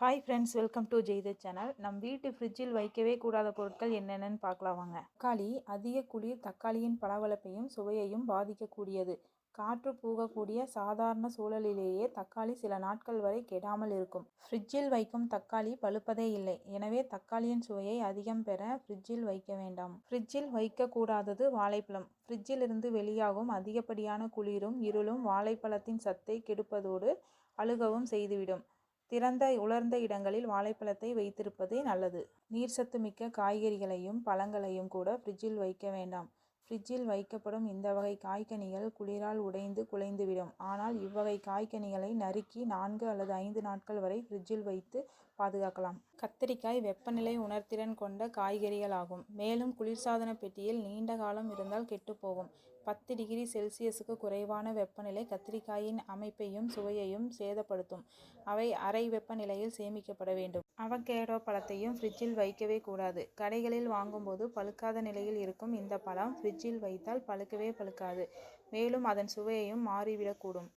Hi friends welcome to ஜெய்த channel நம் வீட்டு ஃப்ரிட்ஜில் வைக்கவே கூடாத பொருட்கள் என்னென்னு பார்க்கலாம் வாங்க. தக்காளி அதிக குளிர் தக்காளியின் பளபளப்பையும் சுவையையும் பாதிக்கக்கூடியது. காற்று பூகக்கூடிய சாதாரண சூழலிலேயே தக்காளி சில நாட்கள் வரை கெடாமல் இருக்கும். ஃப்ரிட்ஜில் வைக்கும் தக்காளி பழுப்பதே இல்லை. எனவே தக்காளியின் சுவையை அதிகம் பெற ஃப்ரிட்ஜில் வைக்க வேண்டாம். ஃப்ரிட்ஜில் வைக்கக்கூடாதது வாழைப்பழம். ஃப்ரிட்ஜில் இருந்து வெளியாகும் அதிகப்படியான குளிரும் இருளும் வாழைப்பழத்தின் சத்தை கெடுப்பதோடு அழுகவும் செய்துவிடும். திறந்த உலர்ந்த இடங்களில் வாழைப்பழத்தை வைத்திருப்பதே நல்லது. நீர் சத்து மிக்க காய்கறிகளையும் பழங்களையும் கூட ஃப்ரிட்ஜில் வைக்க வேண்டாம். ஃப்ரிட்ஜில் வைக்கப்படும் இந்த வகை காய்கனிகள் குளிரால் உடைந்து குலைந்துவிடும். ஆனால் இவ்வகை காய்கனிகளை நறுக்கி நான்கு அல்லது ஐந்து நாட்கள் வரை ஃப்ரிட்ஜில் வைத்து பாதுகாக்கலாம். கத்திரிக்காய் வெப்பநிலை உணர்திறன் கொண்ட காய்கறிகள் ஆகும் மேலும் குளிர்சாதன பெட்டியில் நீண்ட காலம் இருந்தால் கெட்டுப்போகும். பத்து டிகிரி செல்சியஸுக்கு குறைவான வெப்பநிலை கத்திரிக்காயின் அமைப்பையும் சுவையையும் சேதப்படுத்தும். அவை அறை வெப்பநிலையில் சேமிக்கப்பட வேண்டும். அவகேடோ பழத்தையும் ஃப்ரிட்ஜில் வைக்கவே கூடாது. கடைகளில் வாங்கும்போது பழுக்காத நிலையில் இருக்கும் இந்த பழம் ஃப்ரிட்ஜ் ஃப்ரிட்ஜில் வைத்தால் பழுக்கவே பழுக்காது. மேலும் அதன் சுவையையும் மாறிவிடக்கூடும்.